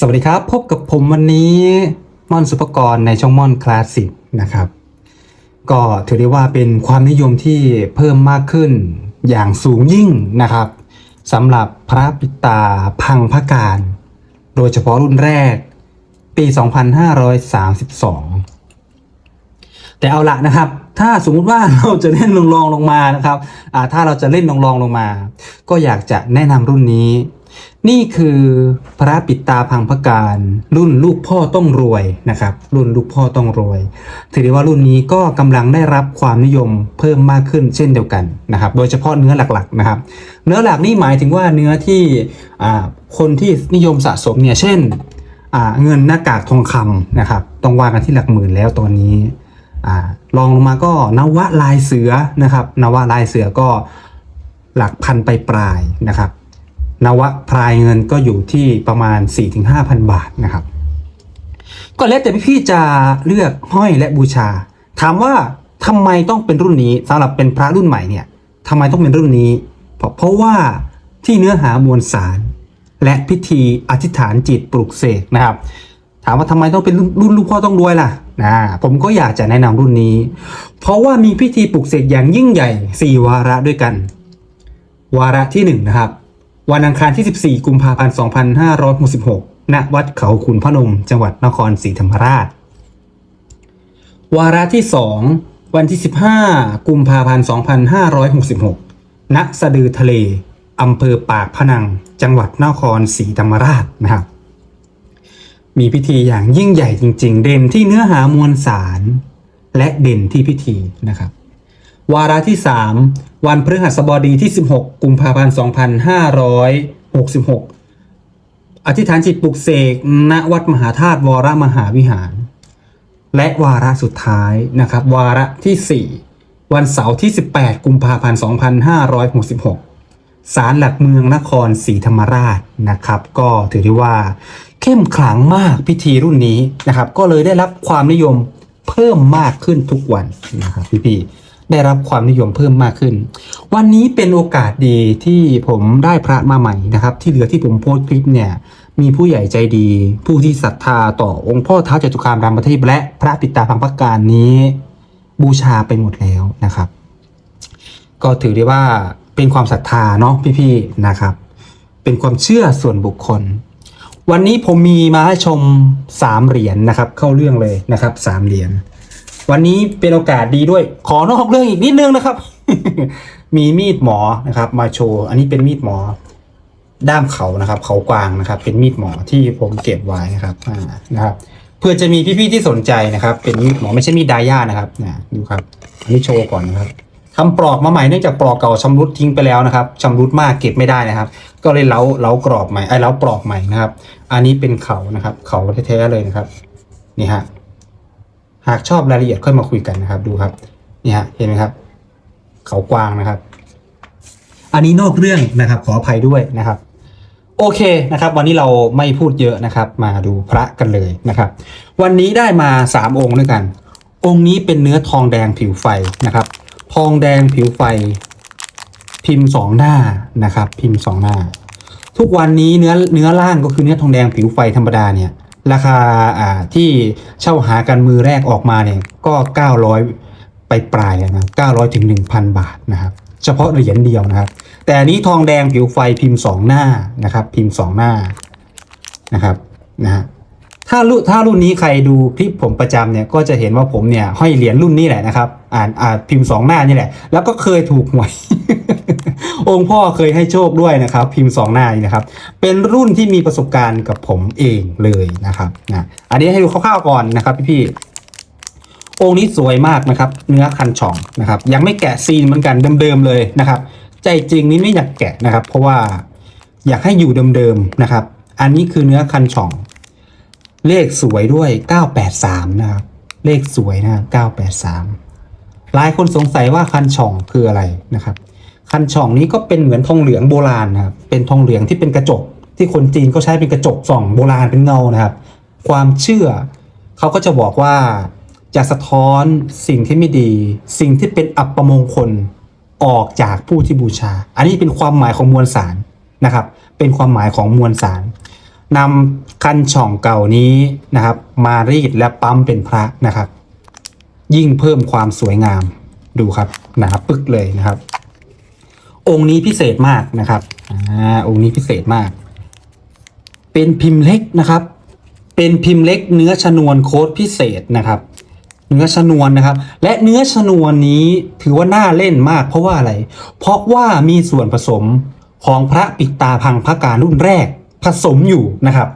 สวัสดีครับ พบกับผมวันนี้ม่อนสุภกรในช่องม่อนคลาสสิกนะครับ ก็ถือได้ว่าเป็นความนิยมที่เพิ่มมากขึ้นอย่างสูงยิ่งนะครับสำหรับพระปิตาพังพระการ โดยเฉพาะรุ่นแรก ปี 2532 แต่เอาละนะครับ ถ้าสมมุติว่าเราจะเล่นลงรองลงมานะครับถ้าเราจะเล่นลองรองลงมา ก็อยากจะแนะนำรุ่นนี้ นี่คือพระปิดตาพังพการ รุ่นลูกพ่อต้องรวยนะครับ รุ่นลูกพ่อต้องรวย ถือได้ว่ารุ่นนี้ก็กำลังได้รับความนิยมเพิ่มมากขึ้นเช่นเดียวกันนะครับ โดยเฉพาะเนื้อหลักๆนะครับ เนื้อหลักนี่หมายถึงว่าเนื้อที่คนที่นิยมสะสมเนี่ยเช่นเงินหน้ากากทองคำนะครับต้องว่ากันที่หลักหมื่นแล้วตอนนี้ลองลงมาก็นวะลายเสือนะครับนวะลายเสือก็หลักพันไปปลายนะครับ นวะพรายเงินก็อยู่ที่ประมาณ 4-5,000 บาทนะครับ ก็แล้วแต่พี่ๆจะเลือกห้อยและบูชา ถามว่าทำไมต้องเป็นรุ่นนี้สำหรับเป็นพระรุ่นใหม่เนี่ยทำไมต้องเป็นรุ่นนี้ เพราะเพราะว่าที่เนื้อหามวลสาร และพิธีอธิษฐานจิตปลุกเสกนะครับ ถามว่าทำไมต้องเป็นรุ่นลูกพ่อต้องรวยล่ะนะผมก็อยากจะแนะนำรุ่นนี้ เพราะว่ามีพิธีปลุกเสกอย่างยิ่งใหญ่ 4 วาระด้วยกัน วาระที่1นะครับ วันอังคารที่ 14 กุมภาพันธ์ 2566 ณ วัดเขาขุนพนม จังหวัดนครศรีธรรมราช วาระที่ 2 วันที่ 15 กุมภาพันธ์ 2566 ณ สะดือทะเล อำเภอปากพนัง จังหวัดนครศรีธรรมราชนะครับ มีพิธีอย่างยิ่งใหญ่จริง ๆ เด่นที่เนื้อหามวลสาร และเด่นที่พิธีนะครับ วาระที่ 3 วันพฤหัสบดีที่ 16 กุมภาพันธ์ 2566 อธิษฐานจิตปลุกเสกณวัดมหาธาตุวรมหาวิหาร และวาระสุดท้ายนะครับ วาระที่ 4 วันเสาร์ที่ 18 กุมภาพันธ์ 2566 ศาลหลักเมืองนครศรีธรรมราชนะครับ ก็ถือได้ว่าเข้มขลังมากพิธีรุ่นนี้นะครับ ก็เลยได้รับความนิยมเพิ่มมากขึ้นทุกวันนะครับพี่ๆ ได้รับความนิยมเพิ่มมากขึ้น วันนี้เป็นโอกาสดีที่ผมได้พระมาใหม่นะครับ ที่เหลือที่ผมโพสต์คลิปเนี่ยมีผู้ใหญ่ใจดี ผู้ที่ศรัทธาต่อองค์พ่อท้าวจตุคามรามเทพและพระปิตาพังพระการนี้ บูชาไปหมดแล้วนะครับ ก็ถือได้ว่าเป็นความศรัทธาเนาะพี่ๆนะครับ เป็นความเชื่อส่วนบุคคล วันนี้ผมมีมาให้ชมสามเหรียญนะครับ เข้าเรื่องเลยนะครับสามเหรียญ วันนี้เป็นโอกาสดีด้วย ขอนอกเรื่องอีกนิดนึงนะครับ มีมีดหมอนะครับ มาโชว์ อันนี้เป็นมีดหมอ ด้ามเขานะครับ เขากวางนะครับ เป็นมีดหมอที่ผมเก็บไว้นะครับอ่านะครับ เพื่อจะมีพี่ๆที่สนใจนะครับ เป็นมีดหมอไม่ใช่มีดดาย่านะครับนะดูครับ อันนี้โชว์ก่อนนะครับทำปลอกมาใหม่เนื่องจากปลอกเก่าชำรุดทิ้งไปแล้วนะครับชำรุดมากเก็บไม่ได้นะครับ ก็เลยเล้าเล้ากรอบใหม่ไอ้เล้าปลอกใหม่นะครับ อันนี้เป็นเขานะครับ เขาแท้ๆเลยนะครับ นี่ฮะ หากชอบรายละเอียดค่อยมาคุยกันนะครับ ดูครับนี่ฮะเห็นไหมครับ เขากว้างนะครับ อันนี้นอกเรื่องนะครับ ขออภัยด้วยนะครับ โอเคนะครับ วันนี้เราไม่พูดเยอะนะครับ มาดูพระกันเลยนะครับ วันนี้ได้มาสามองค์ด้วยกัน องค์นี้เป็นเนื้อทองแดงผิวไฟนะครับ ทองแดงผิวไฟ พิมพ์สองหน้านะครับ พิมพ์สองหน้า ทุกวันนี้เนื้อเนื้อล่างก็คือเนื้อทองแดงผิวไฟธรรมดาเนี่ย ราคาอ่าที่เช่าหากันมือแรกออกมาเนี่ยก็ 900 ไปปลายนะครับ900ถึง1,000 บาทนะครับ เฉพาะเหรียญเดียวนะครับ แต่นี้ทองแดงผิวไฟพิมพ์สองหน้านะครับ พิมพ์สองหน้านะครับนะฮะ ถ้ารุ่นถ้ารุ่นนี้ใครดูคลิปผมประจำเนี่ยก็จะเห็นว่าผมเนี่ยห้อยเหรียญรุ่นนี้แหละนะครับอ่านอ่านพิมพ์สองหน้านี่แหละ แล้วก็เคยถูกหวย องค์พ่อเคยให้โชคด้วยนะครับ พิมพ์สองหน้านี่นะครับ เป็นรุ่นที่มีประสบการณ์กับผมเองเลยนะครับนะอันนี้ให้ดูคร่าวๆก่อนนะครับพี่ๆองค์นี้สวยมากนะครับ เนื้อคันช่องนะครับ ยังไม่แกะซีนเหมือนกันเดิมๆเลยนะครับ ใจจริงนี่ไม่อยากแกะนะครับ เพราะว่าอยากให้อยู่เดิมๆนะครับ อันนี้คือเนื้อคันช่อง เลขสวยด้วย 983 นะครับ เลขสวยนะ 983 หลายคนสงสัยว่าคันช่องคืออะไรนะครับ คันช่องนี้ก็เป็นเหมือนทองเหลืองโบราณนะครับ เป็นทองเหลืองที่เป็นกระจก ที่คนจีนก็ใช้เป็นกระจกส่องโบราณเป็นเงานะครับ ความเชื่อเขาก็จะบอกว่าจะสะท้อนสิ่งที่ไม่ดี สิ่งที่เป็นอัปมงคลออกจากผู้ที่บูชา อันนี้เป็นความหมายของมวลสารนะครับ เป็นความหมายของมวลสาร นำคันช่องเก่านี้นะครับ มารีดและปั๊มเป็นพระนะครับ ยิ่งเพิ่มความสวยงามดูครับหนาปึกเลยนะครับ องค์นี้พิเศษมากนะครับอ่าองค์นี้พิเศษมาก เป็นพิมพ์เล็กนะครับ เป็นพิมพ์เล็กเนื้อชนวนโค้ดพิเศษนะครับเนื้อชนวนนะครับ และเนื้อชนวนนี้ถือว่าน่าเล่นมากเพราะว่าอะไร เพราะว่ามีส่วนผสมของพระปิดตาพังพระการรุ่นแรก ผสมอยู่นะครับ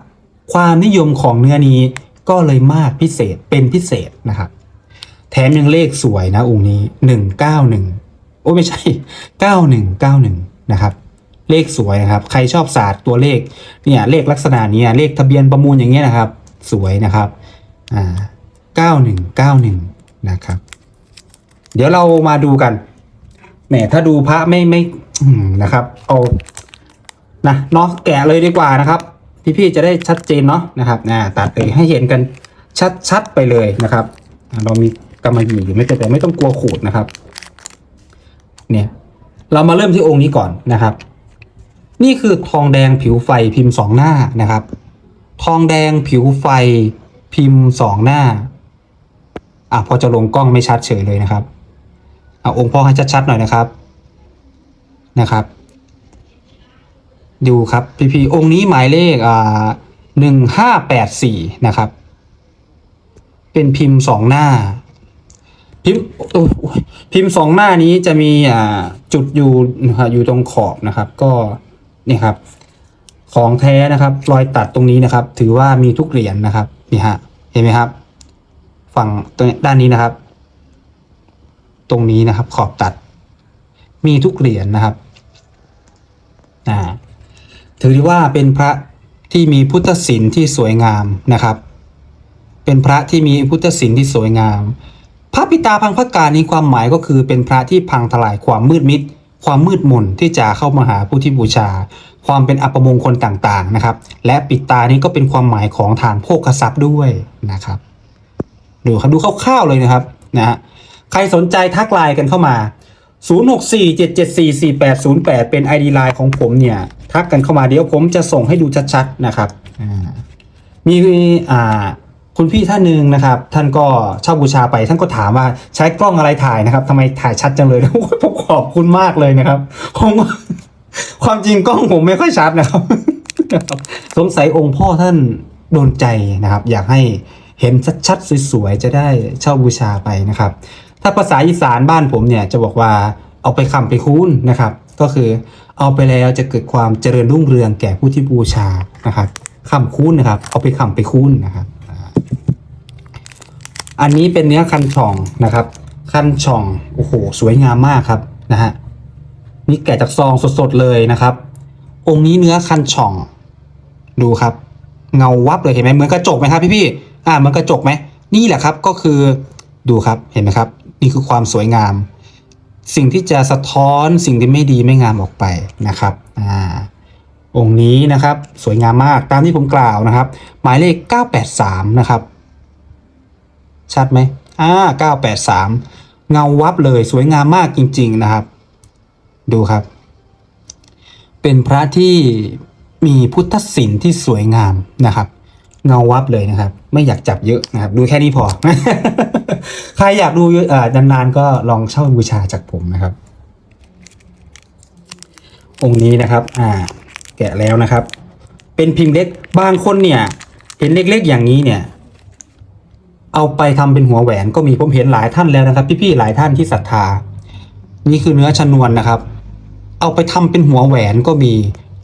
ความนิยมของเนื้อนี้ก็เลยมากพิเศษเป็นพิเศษนะครับ แถมยังเลขสวยนะองค์นี้หนึ่งเก้าหนึ่งโอ้ไม่ใช่เก้าหนึ่งเก้าหนึ่งนะครับเลขสวยนะครับใครชอบศาสตร์ตัวเลขเนี่ยเลขลักษณะนี้เลขทะเบียนประมูลอย่างเงี้ยนะครับ สวยนะครับอ่าเก้าหนึ่งเก้าหนึ่งนะครับ เดี๋ยวเรามาดูกันแหมถ้าดูพระไม่ไม่นะครับ เอา นะเนาะแกะเลยดีกว่านะครับ พี่ๆจะได้ชัดเจนเนาะนะครับอ่ตัดเลยให้เห็นกันชัดๆไปเลยนะครับ เรามีกำมะหยี่อยู่ไม่เป็นไรไม่ต้องกลัวขูดนะครับ เนี่ย เรามาเริ่มที่องค์นี้ก่อนนะครับ นี่คือทองแดงผิวไฟพิมพ์สองหน้านะครับ ทองแดงผิวไฟพิมพ์สองหน้าอะพอจะลงกล้องไม่ชัดเฉยเลยนะครับเอาองค์พ่อให้ชัดๆหน่อยนะครับนะครับ ดูครับพี่พีองค์นี้หมายเลขอ่าหนึ่งห้าแปดสี่นะครับ เป็นพิมพ์สองหน้า พิมพ์พิมพ์สองหน้านี้จะมีอ่าจุดอยู่อยู่ตรงขอบนะครับ ก็นี่ครับ ของแท้นะครับ รอยตัดตรงนี้นะครับ ถือว่ามีทุกเหรียญนะครับนี่ฮะเห็นไหมครับ ฝั่งตรงด้านนี้นะครับ ตรงนี้นะครับ ขอบตัด มีทุกเหรียญนะครับอ่า ถือว่าเป็นพระที่มีพุทธศิลป์ที่สวยงามนะครับ เป็นพระที่มีพุทธศิลป์ที่สวยงาม พระปิตาพังพระการนี้ความหมายก็คือเป็นพระที่พังทลายความมืดมิด ความมืดมนที่จะเข้ามาหาผู้ที่บูชา ความเป็นอัปมงคลต่างๆนะครับ และปิตานี้ก็เป็นความหมายของทางโภคทรัพย์ด้วยนะครับดูครับดูคร่าวๆเลยนะครับนะฮะใครสนใจทักไลน์กันเข้ามา 0647744808 เป็น ID ไลน์ของผมเนี่ย ทักกันเข้ามาเดี๋ยวผมจะส่งให้ดูชัดๆนะครับมีอ่าคุณพี่ท่านหนึ่งนะครับ ท่านก็เช่าบูชาไป ท่านก็ถามว่าใช้กล้องอะไรถ่ายนะครับทำไมถ่ายชัดจังเลยโอ้ยผมขอบคุณมากเลยนะครับผมความจริงกล้องผมไม่ค่อยชัดนะครับ สงสัยองค์พ่อท่านโดนใจนะครับ อยากให้เห็นชัดๆสวยๆจะได้เช่าบูชาไปนะครับ ถ้าภาษาอีสานบ้านผมเนี่ยจะบอกว่าเอาไปคำไปคูณนะครับ ก็คือเอาไปแล้วจะเกิดความเจริญรุ่งเรืองแก่ผู้ที่บูชานะครับคำคูณนะครับ เอาไปคำไปคูณนะครับ อันนี้เป็นเนื้อคันช่องนะครับ คันช่องโอ้โหสวยงามมากครับนะฮะนี่แกะจากซองสดๆเลยนะครับ องค์นี้เนื้อคันช่องดูครับ เงาวับเลยเห็นไหมเหมือนกระจกไหมครับพี่พี่อ่าเหมือนกระจกไหมนี่แหละครับก็คือดูครับเห็นไหมครับ นี่คือความสวยงาม สิ่งที่จะสะท้อนสิ่งที่ไม่ดีไม่งามออกไปนะครับอ่าองค์นี้นะครับสวยงามมากตามที่ผมกล่าวนะครับ หมายเลข 983 นะครับ ชัดไหมอ่า983 เงาวับเลยสวยงามมากจริง ๆนะครับ ดูครับ เป็นพระที่มีพุทธศิลป์ที่สวยงามนะครับ เงาวับเลยนะครับ ไม่อยากจับเยอะนะครับ ดูแค่นี้พอ ใครอยากดูเยอะนานๆก็ลองเช่าบูชาจากผมนะครับ องค์นี้นะครับ อ่า แกะแล้วนะครับ เป็นพิมพ์เล็กบางคนเนี่ย เห็นเล็กๆอย่างนี้เนี่ย เอาไปทำเป็นหัวแหวนก็มีผมเห็นหลายท่านแล้วนะครับ พี่ๆหลายท่านที่ศรัทธา นี่คือเนื้อชนวนนะครับ เอาไปทำเป็นหัวแหวนก็มี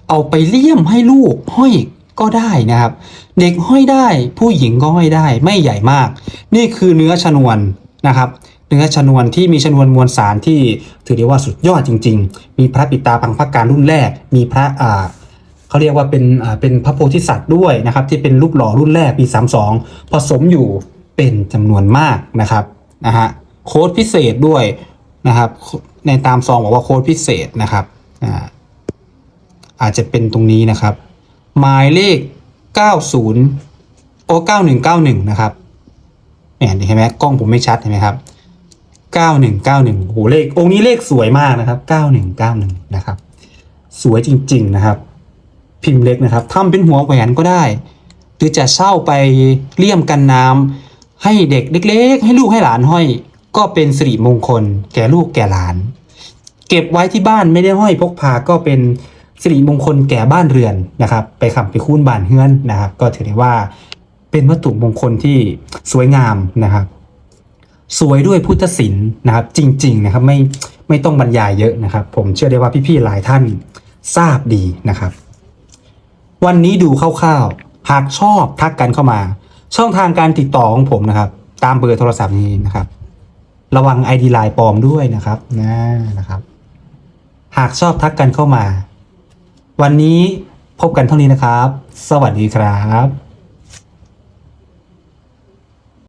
เอาไปเลี่ยมให้ลูกห้อย ก็ได้นะครับ เด็กห้อยได้ ผู้หญิงก็ห้อยได้ไม่ใหญ่มาก นี่คือเนื้อชนวนนะครับเนื้อชนวนที่มีชนวนมวลสารที่ถือได้ว่าสุดยอดจริง ๆ มีพระปิตาพังพระการรุ่นแรก มีพระอ่าเขาเรียกว่าเป็นอ่าเป็นพระโพธิสัตว์ด้วยนะครับ ที่เป็นรูปหล่อรุ่นแรกปี 32 ผสมอยู่เป็นจำนวนมากนะครับนะฮะโค้ดพิเศษด้วยนะครับในตามซองบอกว่าโค้ดพิเศษนะครับอ่าอาจจะเป็นตรงนี้นะครับ หมายเลข 90 โอ้9191 นะครับเนี่ยเห็นไหมกล้องผมไม่ชัดเห็นไหมครับ 9191โอ้โหเลของค์นี้เลขสวยมากนะครับ 9191 นะครับ สวยจริง ๆ นะครับ พิมพ์เล็กนะครับทำเป็นหัวแหวนก็ได้ หรือจะเช่าไปเลี่ยมกันน้ำให้เด็กเล็ก ๆ ให้ลูกให้หลานห้อย ก็เป็นสิริมงคล แก่ลูกแก่หลาน เก็บไว้ที่บ้านไม่ได้ห้อยพกพาก็เป็น สิริมงคลแก่บ้านเรือนนะครับ ไปขับไปคูนบานเฮือนนะครับ ก็ถือได้ว่าเป็นวัตถุมงคลที่สวยงามนะครับ สวยด้วยพุทธศิลป์นะครับ จริง ๆ นะครับไม่ไม่ต้องบรรยายเยอะนะครับ ผมเชื่อได้ว่าพี่ๆหลายท่านทราบดีนะครับ วันนี้ดูคร่าวๆหากชอบทักกันเข้ามา ช่องทางการติดต่อของผมนะครับ ตามเบอร์โทรศัพท์นี้นะครับ ระวัง ID ไลน์ปลอมด้วยนะครับนะนะครับ หากชอบทักกันเข้ามา วันนี้พบกันเท่านี้นะครับ สวัสดีครับ